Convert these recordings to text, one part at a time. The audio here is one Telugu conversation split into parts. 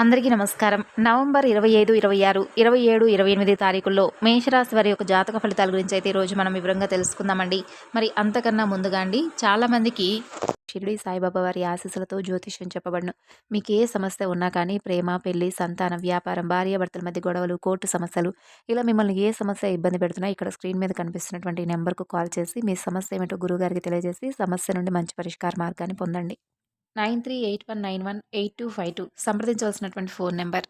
అందరికీ నమస్కారం. నవంబర్ ఇరవై ఐదు ఇరవై ఆరు ఇరవై ఏడు ఇరవై ఎనిమిది తారీఖుల్లో మేషరాశి వారి యొక్క జాతక ఫలితాల గురించి అయితే ఈరోజు మనం వివరంగా తెలుసుకుందామండి. మరి అంతకన్నా ముందుగా అండి చాలామందికి షిరిడి సాయిబాబా వారి ఆశీస్సులతో జ్యోతిష్యం చెప్పబడను. మీకు ఏ సమస్య ఉన్నా కానీ ప్రేమ పెళ్ళి సంతానం వ్యాపారం భార్యాభర్తల మధ్య గొడవలు కోర్టు సమస్యలు ఇలా మిమ్మల్ని ఏ సమస్య ఇబ్బంది పెడుతున్నా ఇక్కడ స్క్రీన్ మీద కనిపిస్తున్నటువంటి నెంబర్కు కాల్ చేసి మీ సమస్య ఏమిటో గురువుగారికి తెలియజేసి సమస్య నుండి మంచి పరిష్కార మార్గాన్ని పొందండి. Nine three eight one nine one eight two five two సంప్రదించవలసినటువంటి phone number.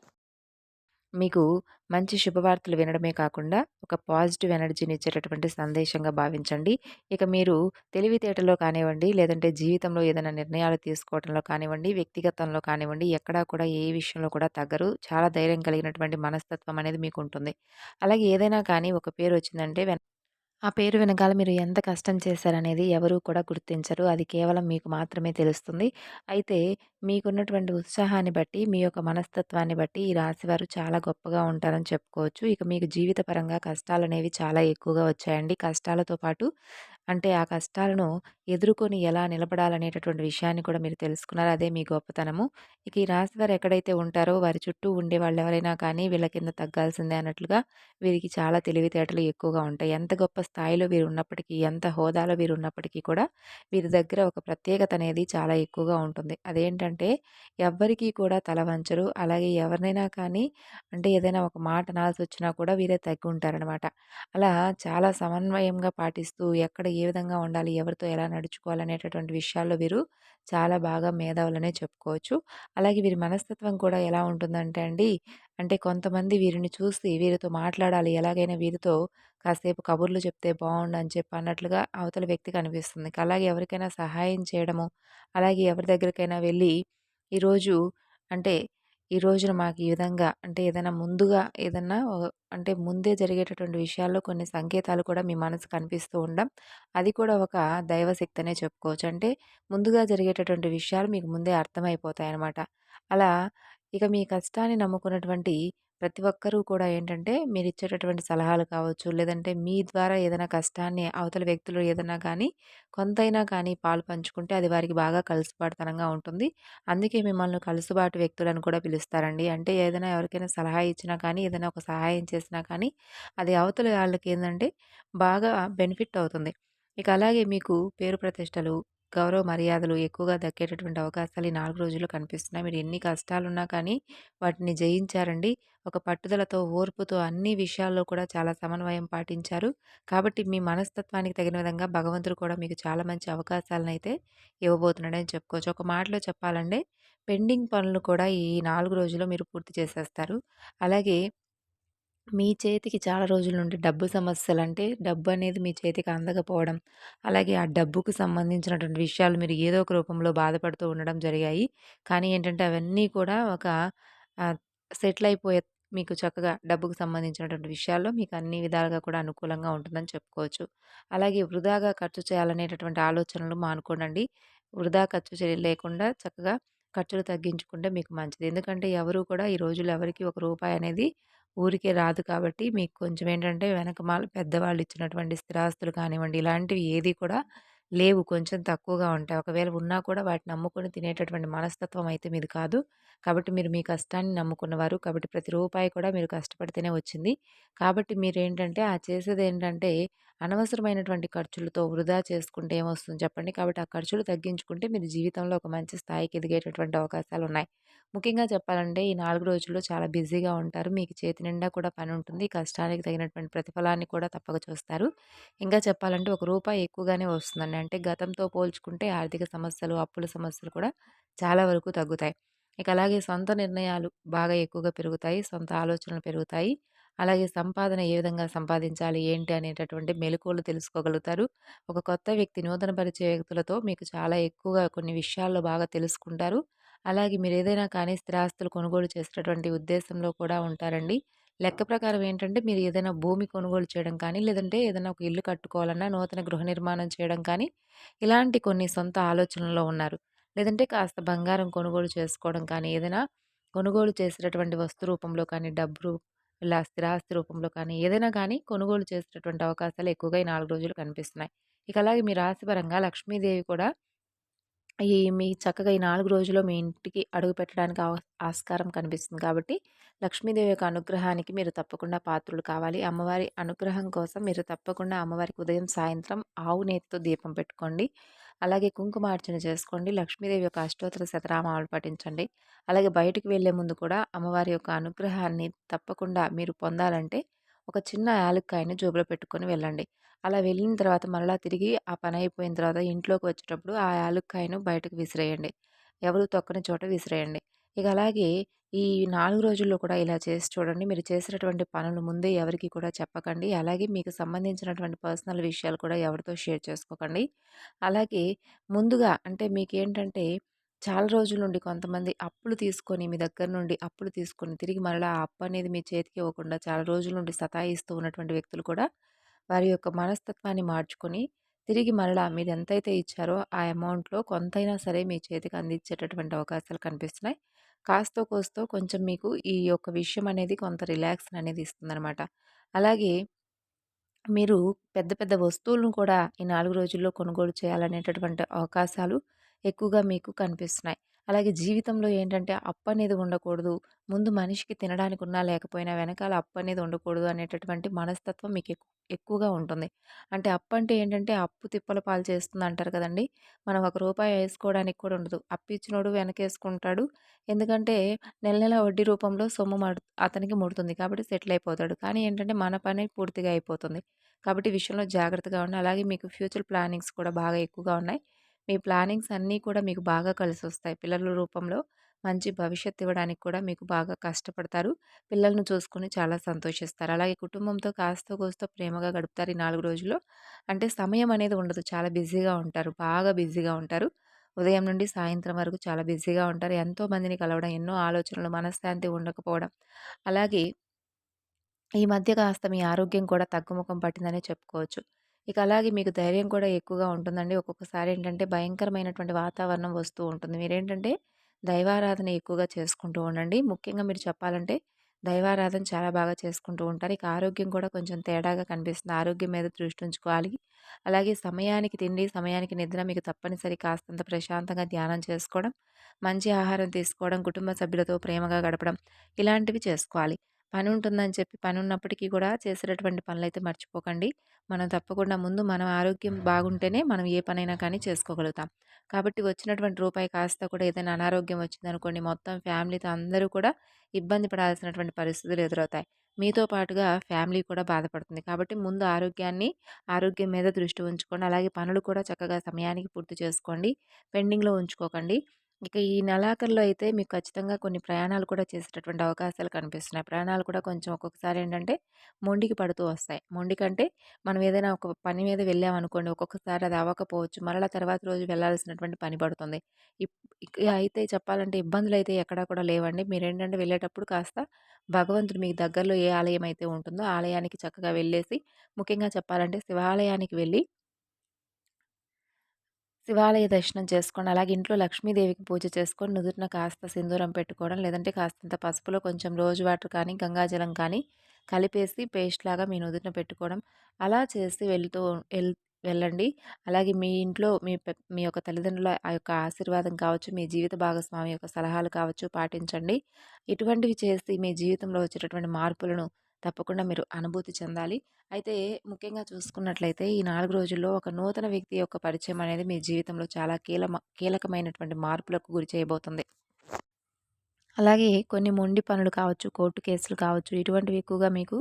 మీకు మంచి శుభవార్తలు వినడమే కాకుండా ఒక పాజిటివ్ ఎనర్జీని ఇచ్చేటటువంటి సందేశంగా భావించండి. ఇక మీరు తెలివితేటలో కానివ్వండి లేదంటే జీవితంలో ఏదైనా నిర్ణయాలు తీసుకోవడంలో కానివ్వండి వ్యక్తిగతంలో కానివ్వండి ఎక్కడా కూడా ఏ విషయంలో కూడా తగ్గరు. చాలా ధైర్యం కలిగినటువంటి మనస్తత్వం అనేది మీకు ఉంటుంది. అలాగే ఏదైనా కానీ ఒక పేరు వచ్చిందంటే వెన ఆ పేరు వెనకాల మీరు ఎంత కష్టం చేశారనేది ఎవరు కూడా గుర్తించరు. అది కేవలం మీకు మాత్రమే తెలుస్తుంది. అయితే మీకున్నటువంటి ఉత్సాహాన్ని బట్టి, మీ యొక్క మనస్తత్వాన్ని బట్టి ఈ రాశివారు చాలా గొప్పగా ఉంటారని చెప్పుకోవచ్చు. ఇక మీకు జీవితపరంగా కష్టాలనేవి చాలా ఎక్కువగా వచ్చాయండి. కష్టాలతో పాటు అంటే ఆ కష్టాలను ఎదుర్కొని ఎలా నిలబడాలనేటటువంటి విషయాన్ని కూడా మీరు తెలుసుకున్నారు. అదే మీ గొప్పతనము. ఇక ఈ రాశివారు ఎక్కడైతే ఉంటారో వారి చుట్టూ ఉండే వాళ్ళు ఎవరైనా కానీ వీళ్ళ కింద తగ్గాల్సిందే అన్నట్లుగా వీరికి చాలా తెలివితేటలు ఎక్కువగా ఉంటాయి. ఎంత గొప్ప స్థాయిలో వీరు ఉన్నప్పటికీ, ఎంత హోదాలో వీరు ఉన్నప్పటికీ కూడా వీరి దగ్గర ఒక ప్రత్యేకత అనేది చాలా ఎక్కువగా ఉంటుంది. అదేంటంటే ఎవ్వరికీ కూడా తల వంచరు. అలాగే ఎవరినైనా కానీ అంటే ఏదైనా ఒక మాట అనాల్సొచ్చినా కూడా వీరే తగ్గి ఉంటారనమాట. అలా చాలా సమన్వయంగా పాటిస్తూ ఎక్కడ ఏ ఏ విధంగా ఉండాలి, ఎవరితో ఎలా నడుచుకోవాలి అనేటటువంటి విషయాల్లో వీరు చాలా బాగా మేధావులనే చెప్పుకోవచ్చు. అలాగే వీరి మనస్తత్వం కూడా ఎలా ఉంటుందంటే అండి, అంటే కొంతమంది వీరిని చూసి వీరితో మాట్లాడాలి, ఎలాగైనా వీరితో కాసేపు కబుర్లు చెప్తే బాగుండు అని చెప్పి అన్నట్లుగా అవతల వ్యక్తికి అనిపిస్తుంది. అలాగే ఎవరికైనా సహాయం చేయడము, అలాగే ఎవరి దగ్గరికైనా వెళ్ళి ఈరోజు అంటే ఈ రోజున మాకు ఈ విధంగా అంటే ఏదైనా ముందుగా ఏదన్నా అంటే ముందే జరిగేటటువంటి విషయాల్లో కొన్ని సంకేతాలు కూడా మీ మనసు కనిపిస్తూ ఉండడం, అది కూడా ఒక దైవశక్తనే చెప్పుకోవచ్చు. అంటే ముందుగా జరిగేటటువంటి విషయాలు మీకు ముందే అర్థమైపోతాయి అన్నమాట అలా ఇక మీ కష్టాన్ని నమ్ముకున్నటువంటి ప్రతి ఒక్కరూ కూడా ఏంటంటే మీరు ఇచ్చేటటువంటి సలహాలు కావచ్చు, లేదంటే మీ ద్వారా ఏదైనా కష్టాన్ని అవతల వ్యక్తులు ఏదైనా కానీ కొంతైనా కానీ పాలు పంచుకుంటే అది వారికి బాగా కలిసిపాటుతనంగా ఉంటుంది. అందుకే మిమ్మల్ని కలుసుబాటు వ్యక్తులను కూడా పిలుస్తారండి. అంటే ఏదైనా ఎవరికైనా సలహా ఇచ్చినా కానీ, ఏదైనా ఒక సహాయం చేసినా కానీ అది అవతల ఏంటంటే బాగా బెనిఫిట్ అవుతుంది. ఇక అలాగే మీకు పేరు ప్రతిష్టలు, గౌరవ మర్యాదలు ఎక్కువగా దక్కేటటువంటి అవకాశాలు ఈ నాలుగు రోజుల్లో కనిపిస్తున్నాయి. మీరు ఎన్ని కష్టాలున్నా కానీ వాటిని జయించారండి. ఒక పట్టుదలతో, ఓర్పుతో అన్ని విషయాల్లో కూడా చాలా సమన్వయం పాటించారు. కాబట్టి మీ మనస్తత్వానికి తగిన విధంగా భగవంతుడు కూడా మీకు చాలా మంచి అవకాశాలనైతే ఇవ్వబోతున్నాడని చెప్పుకోవచ్చు. ఒక మాటలో చెప్పాలంటే పెండింగ్ పనులు కూడా ఈ నాలుగు రోజుల్లో మీరు పూర్తి చేసేస్తారు. అలాగే మీ చేతికి చాలా రోజుల నుండి డబ్బు సమస్యలంటే డబ్బనేది మీ చేతికి అందకపోవడం, అలాగే ఆ డబ్బుకు సంబంధించినటువంటి విషయాలు మీరు ఏదో ఒక రూపంలో బాధపడుతూ ఉండడం జరిగాయి. కానీ ఏంటంటే అవన్నీ కూడా ఒక సెటిల్ అయిపోయే మీకు చక్కగా డబ్బుకు సంబంధించినటువంటి విషయాల్లో మీకు అన్ని విధాలుగా కూడా అనుకూలంగా ఉంటుందని చెప్పుకోవచ్చు. అలాగే వృధాగా ఖర్చు చేయాలనేటటువంటి ఆలోచనలు మానుకోనండి. వృధా ఖర్చు చే లేకుండా చక్కగా ఖర్చులు తగ్గించుకుంటే మీకు మంచిది. ఎందుకంటే ఎవరు కూడా ఈ రోజుల్లో ఎవరికి ఒక రూపాయి అనేది ఊరికే రాదు కాబట్టి మీకు కొంచెం ఏంటంటే వెనకమాల పెద్దవాళ్ళు ఇచ్చినటువంటి స్థిరాస్తులు కానివ్వండి, ఇలాంటివి ఏది కూడా లేవు. కొంచెం తక్కువగా ఉంటాయి. ఒకవేళ ఉన్నా కూడా వాటిని నమ్ముకొని తినేటటువంటి మనస్తత్వం అయితే మీది కాదు. కాబట్టి మీరు మీ కష్టాన్ని నమ్ముకున్నవారు. కాబట్టి ప్రతి రూపాయి కూడా మీరు కష్టపడితేనే వచ్చింది. కాబట్టి మీరు ఏంటంటే ఆ చేసేది ఏంటంటే అనవసరమైనటువంటి ఖర్చులతో వృధా చేసుకుంటే ఏమొస్తుంది చెప్పండి? కాబట్టి ఆ ఖర్చులు తగ్గించుకుంటే మీరు జీవితంలో ఒక మంచి స్థాయికి ఎదిగేటటువంటి అవకాశాలు ఉన్నాయి ముఖ్యంగా చెప్పాలంటే ఈ నాలుగు రోజుల్లో చాలా బిజీగా ఉంటారు. మీకు చేతి నిండా కూడా పనుంటుంది. కష్టానికి తగినటువంటి ప్రతిఫలాన్ని కూడా తప్పక చూస్తారు. ఇంకా చెప్పాలంటే ఒక రూపాయి ఎక్కువగానే వస్తుందండి. అంటే గతంతో పోల్చుకుంటే ఆర్థిక సమస్యలు, అప్పుల సమస్యలు కూడా చాలా వరకు తగ్గుతాయి. ఇక అలాగే సొంత నిర్ణయాలు బాగా ఎక్కువగా పెరుగుతాయి. సొంత ఆలోచనలు పెరుగుతాయి. అలాగే సంపాదన ఏ విధంగా సంపాదించాలి, ఏంటి అనేటటువంటి మెలకువలు తెలుసుకోగలుగుతారు. ఒక కొత్త వ్యక్తి నూతన పరిచయ వ్యక్తులతో మీకు చాలా ఎక్కువగా కొన్ని విషయాల్లో బాగా తెలుసుకుంటారు. అలాగే మీరు ఏదైనా కానీ స్థిరాస్తులు కొనుగోలు చేసేటటువంటి ఉద్దేశంలో కూడా ఉంటారండి. లెక్క ప్రకారం ఏంటంటే మీరు ఏదైనా భూమి కొనుగోలు చేయడం కానీ, లేదంటే ఏదైనా ఒక ఇల్లు కట్టుకోవాలన్నా, నూతన గృహ నిర్మాణం చేయడం కానీ, ఇలాంటి కొన్ని సొంత ఆలోచనల్లో ఉన్నారు. లేదంటే కాస్త బంగారం కొనుగోలు చేసుకోవడం కానీ, ఏదైనా కొనుగోలు చేసేటటువంటి వస్తు రూపంలో కానీ, డబ్బు ఇలా స్థిరాస్తి రూపంలో కానీ, ఏదైనా కానీ కొనుగోలు చేసేటటువంటి అవకాశాలు ఎక్కువగా ఈ నాలుగు రోజులు కనిపిస్తున్నాయి. ఇక అలాగే మీ రాశిపరంగా లక్ష్మీదేవి కూడా ఈ మీ చక్కగా ఈ నాలుగు రోజుల్లో మీ ఇంటికి అడుగు పెట్టడానికి ఆస్కారం కనిపిస్తుంది కాబట్టి, లక్ష్మీదేవి యొక్క అనుగ్రహానికి మీరు తప్పకుండా పాత్రులు కావాలి. అమ్మవారి అనుగ్రహం కోసం మీరు తప్పకుండా అమ్మవారికి ఉదయం, సాయంత్రం ఆవు నేతితో దీపం పెట్టుకోండి. అలాగే కుంకుమార్చన చేసుకోండి. లక్ష్మీదేవి యొక్క అష్టోత్తర శతనామాలు పఠించండి. అలాగే బయటకు వెళ్ళే ముందు కూడా అమ్మవారి యొక్క అనుగ్రహాన్ని తప్పకుండా మీరు పొందాలంటే, ఒక చిన్న యాలక్కాయని జోబులో పెట్టుకొని వెళ్ళండి. అలా వెళ్ళిన తర్వాత మరలా తిరిగి ఆ పని అయిపోయిన తర్వాత ఇంట్లోకి వచ్చేటప్పుడు ఆ యాలక్కాయను బయటకు విసిరేయండి. ఎవరు తొక్కని చోట విసిరేయండి. ఇక అలాగే ఈ నాలుగు రోజుల్లో కూడా ఇలా చేసి చూడండి. మీరు చేసినటువంటి పనులు ముందే ఎవరికి కూడా చెప్పకండి. అలాగే మీకు సంబంధించినటువంటి పర్సనల్ విషయాలు కూడా ఎవరితో షేర్ చేసుకోకండి. అలాగే ముందుగా అంటే మీకేంటంటే చాలా రోజుల నుండి కొంతమంది అప్పులు తీసుకొని మీ దగ్గర నుండి అప్పులు తీసుకొని తిరిగి మరలా ఆ అప్పు అనేది మీ చేతికి ఇవ్వకుండా చాలా రోజుల నుండి సతాయిస్తూ ఉన్నటువంటి వ్యక్తులు కూడా వారి యొక్క మనస్తత్వాన్ని మార్చుకొని తిరిగి మరలా మీరు ఎంతైతే ఇచ్చారో ఆ అమౌంట్‌లో కొంతైనా సరే మీ చేతికి అందించేటటువంటి అవకాశాలు కనిపిస్తున్నాయి. కాస్తో కోస్తో కొంచెం మీకు ఈ యొక్క విషయం అనేది కొంత రిలాక్స్‌ని అనేది ఇస్తుందనమాట. అలాగే మీరు పెద్ద పెద్ద వస్తువులను కూడా ఈ నాలుగు రోజుల్లో కొనుగోలు చేయాలనేటటువంటి అవకాశాలు ఎక్కువగా మీకు కనిపిస్తున్నాయి. అలాగే జీవితంలో ఏంటంటే అప్పనేది ఉండకూడదు. ముందు మనిషికి తినడానికి ఉన్నా లేకపోయినా వెనకాల అప్పనేది ఉండకూడదు అనేటటువంటి మనస్తత్వం మీకు ఎక్కు ఎక్కువగా ఉంటుంది. అంటే అప్పంటే ఏంటంటే అప్పు తిప్పల పాలు చేస్తుంది అంటారు కదండీ! మనం ఒక రూపాయి వేసుకోవడానికి కూడా ఉండదు. అప్పిచ్చినోడు వెనకేసుకుంటాడు. ఎందుకంటే నెల నెల వడ్డీ రూపంలో సొమ్ము అతనికి ముడుతుంది. కాబట్టి సెటిల్ అయిపోతాడు. కానీ ఏంటంటే మన పని పూర్తిగా అయిపోతుంది. కాబట్టి విషయంలో జాగ్రత్తగా ఉండి అలాగే మీకు ఫ్యూచర్ ప్లానింగ్స్ కూడా బాగా ఎక్కువగా ఉన్నాయి. మీ ప్లానింగ్స్ అన్నీ కూడా మీకు బాగా కలిసి వస్తాయి పిల్లల రూపంలో మంచి భవిష్యత్తు ఇవ్వడానికి కూడా మీకు బాగా కష్టపడతారు. పిల్లల్ని చూసుకొని చాలా సంతోషిస్తారు. అలాగే కుటుంబంతో కాస్తో కోస్తో ప్రేమగా గడుపుతారు ఈ నాలుగు రోజుల్లో. అంటే సమయం అనేది ఉండదు. చాలా బిజీగా ఉంటారు. బాగా బిజీగా ఉంటారు. ఉదయం నుండి సాయంత్రం వరకు చాలా బిజీగా ఉంటారు. ఎంతో మందిని కలవడం, ఎన్నో ఆలోచనలు, మనశ్శాంతి ఉండకపోవడం. అలాగే ఈ మధ్య కాస్త మీ ఆరోగ్యం కూడా తగ్గుముఖం పట్టిందనే చెప్పుకోవచ్చు. ఇక అలాగే మీకు ధైర్యం కూడా ఎక్కువగా ఉంటుందండి. ఒక్కొక్కసారి ఏంటంటే భయంకరమైనటువంటి వాతావరణం వస్తూ ఉంటుంది. మీరేంటంటే దైవారాధన ఎక్కువగా చేసుకుంటూ ఉండండి. ముఖ్యంగా మీరు చెప్పాలంటే దైవారాధన చాలా బాగా చేసుకుంటూ ఉంటారు. ఇక ఆరోగ్యం కూడా కొంచెం తేడాగా కనిపిస్తుంది. ఆరోగ్యం మీద దృష్టి ఉంచుకోవాలి. అలాగే సమయానికి తిండి, సమయానికి నిద్ర మీకు తప్పనిసరి కాస్తంత ప్రశాంతంగా ధ్యానం చేసుకోవడం, మంచి ఆహారం తీసుకోవడం, కుటుంబ సభ్యులతో ప్రేమగా గడపడం ఇలాంటివి చేసుకోవాలి. పని ఉంటుందని చెప్పి పని ఉన్నప్పటికీ కూడా చేసేటటువంటి పనులైతే మర్చిపోకండి. మనం తప్పకుండా ముందు మనం ఆరోగ్యం బాగుంటేనే మనం ఏ పనైనా కానీ చేసుకోగలుగుతాం. కాబట్టి వచ్చినటువంటి రూపాయి కాస్త కూడా ఏదైనా అనారోగ్యం వచ్చిందనుకోండి మొత్తం ఫ్యామిలీతో అందరూ కూడా ఇబ్బంది పడాల్సినటువంటి పరిస్థితులు ఎదురవుతాయి. మీతో పాటుగా ఫ్యామిలీ కూడా బాధపడుతుంది. కాబట్టి ముందు ఆరోగ్యాన్ని, ఆరోగ్యం మీద దృష్టి ఉంచుకోండి. అలాగే పనులు కూడా చక్కగా సమయానికి పూర్తి చేసుకోండి. పెండింగ్‌లో ఉంచుకోకండి. ఇక ఈ నెలాఖరులో అయితే మీకు ఖచ్చితంగా కొన్ని ప్రయాణాలు కూడా చేసేటటువంటి అవకాశాలు కనిపిస్తున్నాయి. ప్రయాణాలు కూడా కొంచెం ఒక్కొక్కసారి ఏంటంటే మొండికి పడుతూ వస్తాయి. మొండికంటే మనం ఏదైనా ఒక పని మీద వెళ్ళామనుకోండి ఒక్కొక్కసారి అది అవ్వకపోవచ్చు. మరలా తర్వాత రోజు వెళ్ళాల్సినటువంటి పని పడుతుంది. ఇప్ ఇక అయితే చెప్పాలంటే ఇబ్బందులు అయితే ఎక్కడా కూడా లేవండి. మీరు ఏంటంటే వెళ్ళేటప్పుడు కాస్త భగవంతుడు మీకు దగ్గరలో ఏ ఆలయం అయితే ఉంటుందో ఆలయానికి చక్కగా వెళ్ళేసి ముఖ్యంగా చెప్పాలంటే శివాలయానికి వెళ్ళి శివాలయ దర్శనం చేసుకోండి. అలాగే ఇంట్లో లక్ష్మీదేవికి పూజ చేసుకొని నుదుటిన కాస్త సింధూరం పెట్టుకోవడం, లేదంటే కాస్తంత పసుపులో కొంచెం రోజు వాటర్ కానీ, గంగాజలం కానీ కలిపేసి పేస్ట్ లాగా మీ నుదుటిన పెట్టుకోవడం. అలా చేసి వెళ్తూ వెళ్ వెళ్ళండి. అలాగే మీ ఇంట్లో మీ మీ యొక్క తల్లిదండ్రుల ఆ యొక్క ఆశీర్వాదం కావచ్చు, మీ జీవిత భాగస్వామి యొక్క సలహాలు కావచ్చు పాటించండి. ఇటువంటివి చేసి మీ జీవితంలో వచ్చేటటువంటి మార్పులను తప్పకుండా మీరు అనుభూతి చెందాలి. అయితే ముఖ్యంగా చూసుకున్నట్లయితే ఈ నాలుగు రోజుల్లో ఒక నూతన వ్యక్తి యొక్క పరిచయం అనేది మీ జీవితంలో చాలా కీలమ కీలకమైనటువంటి మార్పులకు గురి చేయబోతుంది. అలాగే కొన్ని మొండి పనులు కావచ్చు, కోర్టు కేసులు కావచ్చు, ఇటువంటివి ఎక్కువగా మీకు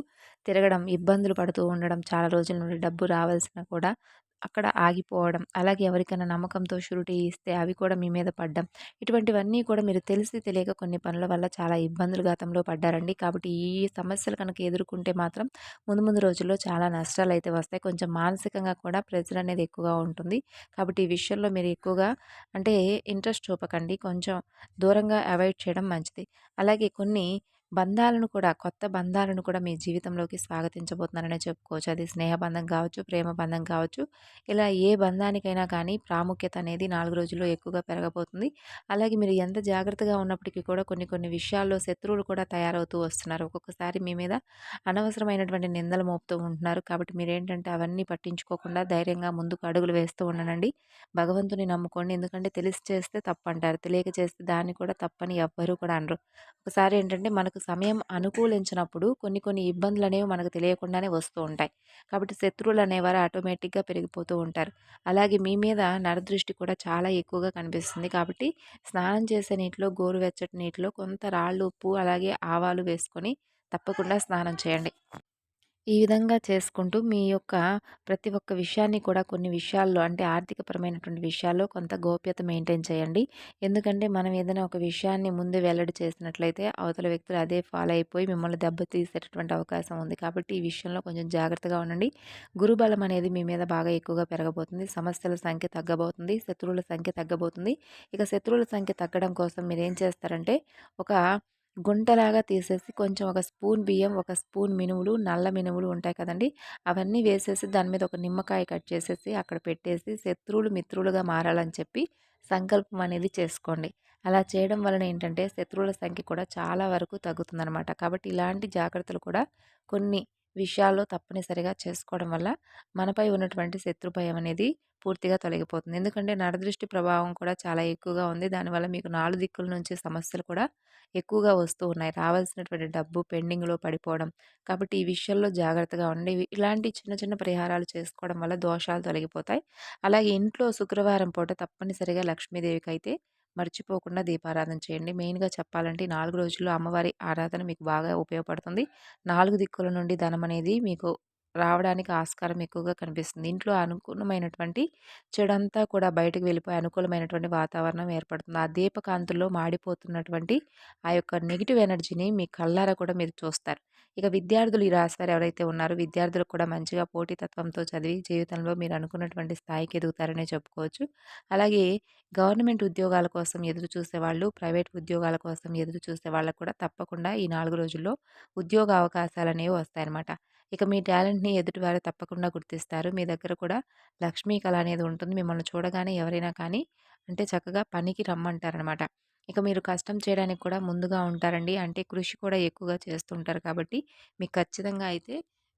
తిరగడం, ఇబ్బందులు పడుతూ ఉండడం, చాలా రోజుల నుండి డబ్బు రావాల్సిన కూడా అక్కడ ఆగిపోవడం, అలాగే ఎవరికైనా నమ్మకంతో షూరిటీ ఇస్తే అవి కూడా మీ మీద పడ్డం, ఇటువంటివన్నీ కూడా మీరు తెలిసి తెలియక కొన్ని పనుల వల్ల చాలా ఇబ్బందులు గతంలో పడ్డారండి. కాబట్టి ఈ సమస్యలు కనుక ఎదుర్కొంటే మాత్రం ముందు ముందు రోజుల్లో చాలా నష్టాలు అయితే వస్తాయి. కొంచెం మానసికంగా కూడా ప్రెషర్ అనేది ఎక్కువగా ఉంటుంది. కాబట్టి ఈ విషయంలో మీరు ఎక్కువగా అంటే ఇంట్రెస్ట్ చూపకండి. కొంచెం దూరంగా అవాయిడ్ చేయడం మంచిది. అలాగే కొన్ని బంధాలను కూడా కొత్త బంధాలను కూడా మీ జీవితంలోకి స్వాగతించబోతున్నారనే చెప్పుకోవచ్చు. అది స్నేహ బంధం కావచ్చు, ప్రేమ బంధం కావచ్చు. ఇలా ఏ బంధానికైనా కానీ ప్రాముఖ్యత అనేది నాలుగు రోజుల్లో ఎక్కువగా పెరగబోతుంది. అలాగే మీరు ఎంత జాగ్రత్తగా ఉన్నప్పటికీ కూడా కొన్ని కొన్ని విషయాల్లో శత్రువులు కూడా తయారవుతూ వస్తున్నారు. ఒక్కొక్కసారి మీ మీద అనవసరమైనటువంటి నిందలు మోపుతూ ఉంటున్నారు. కాబట్టి మీరేంటంటే అవన్నీ పట్టించుకోకుండా ధైర్యంగా ముందుకు అడుగులు వేస్తూ ఉండనండి భగవంతుని నమ్ముకోండి. ఎందుకంటే తెలిసి చేస్తే తప్పంటారు. తెలియక చేస్తే దాన్ని కూడా తప్పని ఎవ్వరూ కూడా అనరు. ఒకసారి ఏంటంటే మనకు సమయం అనుకూలించినప్పుడు కొన్ని కొన్ని ఇబ్బందులు అనేవి మనకు తెలియకుండానే వస్తూ ఉంటాయి. కాబట్టి శత్రువులు అనేవారు ఆటోమేటిక్‌గా పెరిగిపోతూ ఉంటారు. అలాగే మీ మీద నరదృష్టి కూడా చాలా ఎక్కువగా కనిపిస్తుంది. కాబట్టి స్నానం చేసే నీటిలో గోరువెచ్చటి నీటిలో కొంత రాళ్ళు ఉప్పు అలాగే ఆవాలు వేసుకొని తప్పకుండా స్నానం చేయండి. ఈ విధంగా చేసుకుంటూ మీ యొక్క ప్రతి ఒక్క విషయాన్ని కూడా కొన్ని విషయాల్లో అంటే ఆర్థికపరమైనటువంటి విషయాల్లో కొంత గోప్యత మెయింటైన్ చేయండి. ఎందుకంటే మనం ఏదైనా ఒక విషయాన్ని ముందు వెల్లడి చేసినట్లయితే అవతల వ్యక్తులు అదే ఫాలో అయిపోయి మిమ్మల్ని దెబ్బతీసేటటువంటి అవకాశం ఉంది. కాబట్టి ఈ విషయంలో కొంచెం జాగ్రత్తగా ఉండండి. గురుబలం అనేది మీ మీద బాగా ఎక్కువగా పెరగబోతుంది. సమస్యల సంఖ్య తగ్గబోతుంది. శత్రువుల సంఖ్య తగ్గబోతుంది. ఇక శత్రువుల సంఖ్య తగ్గడం కోసం మీరేం చేస్తారంటే ఒక గుంటలాగా తీసేసి కొంచెం ఒక స్పూన్ బియ్యం ఒక స్పూన్ మినుములు నల్ల మినుములు ఉంటాయి కదండి అవన్నీ వేసేసి దాని మీద ఒక నిమ్మకాయ కట్ చేసేసి అక్కడ పెట్టేసి శత్రువులు మిత్రులుగా మారాలని చెప్పి సంకల్పం అనేది చేసుకోండి. అలా చేయడం వలన ఏంటంటే శత్రువుల సంఖ్య కూడా చాలా వరకు తగ్గుతుందనమాట కాబట్టి ఇలాంటి జాగ్రత్తలు కూడా కొన్ని విషయాల్లో తప్పనిసరిగా చేసుకోవడం వల్ల మనపై ఉన్నటువంటి శత్రుభయం అనేది పూర్తిగా తొలగిపోతుంది. ఎందుకంటే నరదృష్టి ప్రభావం కూడా చాలా ఎక్కువగా ఉంది. దానివల్ల మీకు నాలుగు దిక్కుల నుంచి సమస్యలు కూడా ఎక్కువగా వస్తూ ఉన్నాయి. రావాల్సినటువంటి డబ్బు పెండింగ్లో పడిపోవడం కాబట్టి ఈ విషయంలో జాగ్రత్తగా ఉండి ఇలాంటి చిన్న చిన్న పరిహారాలు చేసుకోవడం వల్ల దోషాలు తొలగిపోతాయి. అలాగే ఇంట్లో శుక్రవారం పూట తప్పనిసరిగా లక్ష్మీదేవికి అయితే మర్చిపోకుండా దీపారాధన చేయండి. మెయిన్గా చెప్పాలంటే నాలుగు రోజుల్లో అమ్మవారి ఆరాధన మీకు బాగా ఉపయోగపడుతుంది. నాలుగు దిక్కుల నుండి ధనం అనేది మీకు రావడానికి ఆస్కారం ఎక్కువగా కనిపిస్తుంది. ఇంట్లో అనుకూలమైనటువంటి చెడంతా కూడా బయటకు వెళ్ళిపోయి అనుకూలమైనటువంటి వాతావరణం ఏర్పడుతుంది. ఆ దీపకాంతుల్లో మాడిపోతున్నటువంటి ఆ యొక్క నెగిటివ్ ఎనర్జీని మీ కళ్ళారా కూడా మీరు చూస్తారు. ఇక విద్యార్థులు ఈ రాశివారు ఎవరైతే ఉన్నారో విద్యార్థులకు కూడా మంచిగా పోటీతత్వంతో చదివి జీవితంలో మీరు అనుకున్నటువంటి స్థాయికి ఎదుగుతారనే చెప్పుకోవచ్చు. అలాగే గవర్నమెంట్ ఉద్యోగాల కోసం ఎదురు చూసేవాళ్ళు ప్రైవేట్ ఉద్యోగాల కోసం ఎదురు చూసే వాళ్ళకు కూడా తప్పకుండా ఈ నాలుగు రోజుల్లో ఉద్యోగ అవకాశాలు అనేవి వస్తాయన్నమాట. ఇక మీ టాలెంట్ని ఎదుటివారు తప్పకుండా గుర్తిస్తారు. మీ దగ్గర కూడా లక్ష్మీ కళ అనేది ఉంటుంది. మిమ్మల్ని చూడగానే ఎవరైనా కానీ అంటే చక్కగా పనికి రమ్మంటారనమాట. ఇక మీరు కష్టం చేయడానికి కూడా ముందుగా ఉంటారండి. అంటే కృషి కూడా ఎక్కువగా చేస్తుంటారు కాబట్టి మీకు ఖచ్చితంగా అయితే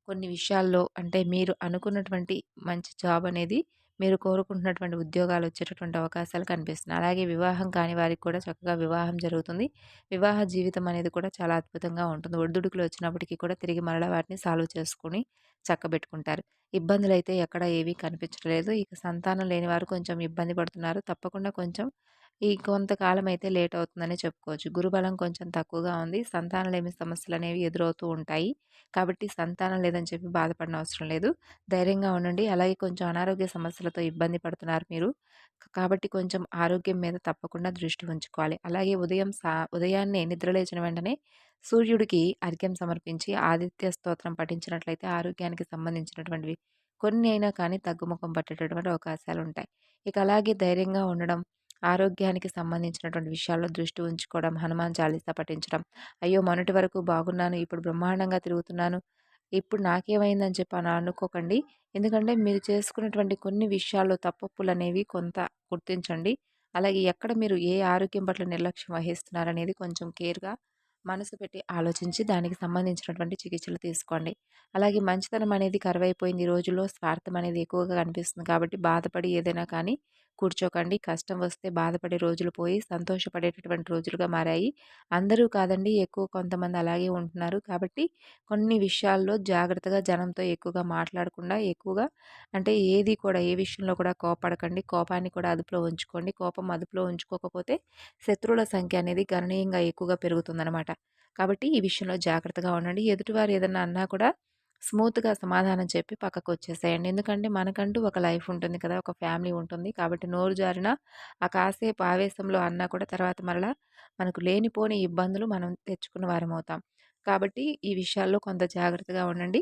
కొన్ని విషయాల్లో అంటే మీరు అనుకున్నటువంటి మంచి జాబ్ అనేది మీరు కోరుకుంటున్నటువంటి ఉద్యోగాలు వచ్చేటటువంటి అవకాశాలు కనిపిస్తున్నాయి. అలాగే వివాహం కాని వారికి కూడా చక్కగా వివాహం జరుగుతుంది. వివాహ జీవితం అనేది కూడా చాలా అద్భుతంగా ఉంటుంది. ఒడిదుడుకులు వచ్చినప్పటికీ కూడా తిరిగి మరలా వాటిని సాల్వ్ చేసుకుని చక్కబెట్టుకుంటారు. ఇబ్బందులు అయితే ఎక్కడ ఏవి కనిపించలేదు ఇక సంతానం లేని వారు కొంచెం ఇబ్బంది పడుతున్నారు. తప్పకుండా కొంచెం ఈ కొంతకాలం అయితే లేట్ అవుతుందని చెప్పుకోవచ్చు. గురుబలం కొంచెం తక్కువగా ఉంది. సంతానలేమి సమస్యలు అనేవి ఎదురవుతూ ఉంటాయి. కాబట్టి సంతానం లేదని చెప్పి బాధపడిన అవసరం లేదు. ధైర్యంగా ఉండండి. అలాగే కొంచెం అనారోగ్య సమస్యలతో ఇబ్బంది పడుతున్నారు మీరు. కాబట్టి కొంచెం ఆరోగ్యం మీద తప్పకుండా దృష్టి ఉంచుకోవాలి. అలాగే ఉదయం సా ఉదయాన్నే నిద్రలేచిన వెంటనే సూర్యుడికి అర్ఘ్యం సమర్పించి ఆదిత్య స్తోత్రం పఠించినట్లయితే ఆరోగ్యానికి సంబంధించినటువంటివి కొన్ని అయినా కానీ తగ్గుముఖం పట్టేటటువంటి అవకాశాలు ఉంటాయి ఇక అలాగే ధైర్యంగా ఉండడం ఆరోగ్యానికి సంబంధించినటువంటి విషయాల్లో దృష్టి ఉంచుకోవడం హనుమాన్ చాలీసా పఠించడం. అయ్యో! మొన్నటి వరకు బాగున్నాను ఇప్పుడు బ్రహ్మాండంగా తిరుగుతున్నాను. ఇప్పుడు నాకేమైందని చెప్పి అని అనుకోకండి. ఎందుకంటే మీరు చేసుకున్నటువంటి కొన్ని విషయాల్లో తప్పప్పులు అనేవి కొంత గుర్తించండి. అలాగే ఎక్కడ మీరు ఏ ఆరోగ్యం పట్ల నిర్లక్ష్యం వహిస్తున్నారనేది కొంచెం కేర్గా మనసు పెట్టి ఆలోచించి దానికి సంబంధించినటువంటి చికిత్సలు తీసుకోండి. అలాగే మంచితనం అనేది కరువైపోయింది ఈ రోజుల్లో స్వార్థం అనేది ఎక్కువగా కనిపిస్తుంది కాబట్టి బాధపడి ఏదైనా కానీ కూర్చోకండి. కష్టం వస్తే బాధపడే రోజులు పోయి సంతోషపడేటటువంటి రోజులుగా మారాయి. అందరూ కాదండి ఎక్కువ కొంతమంది అలాగే ఉంటున్నారు. కాబట్టి కొన్ని విషయాల్లో జాగ్రత్తగా జనంతో ఎక్కువగా మాట్లాడకుండా ఎక్కువగా అంటే ఏది కూడా ఏ విషయంలో కూడా కోపడకండి. కోపాన్ని కూడా అదుపులో ఉంచుకోండి. కోపం అదుపులో ఉంచుకోకపోతే శత్రువుల సంఖ్య అనేది గణనీయంగా ఎక్కువగా పెరుగుతుందన్నమాట. కాబట్టి ఈ విషయంలో జాగ్రత్తగా ఉండండి. ఎదుటివారు ఏదన్నా అన్నా కూడా స్మూత్గా సమాధానం చెప్పి పక్కకు వచ్చేసేయండి ఎందుకంటే మనకంటూ ఒక లైఫ్ ఉంటుంది కదా ఒక ఫ్యామిలీ ఉంటుంది. కాబట్టి నోరు జారిన ఆ కాసేపు ఆవేశంలో అన్నా కూడా తర్వాత మరలా మనకు లేనిపోని ఇబ్బందులు మనం తెచ్చుకున్న వారం అవుతాం కాబట్టి ఈ విషయాల్లో కొంత జాగ్రత్తగా ఉండండి.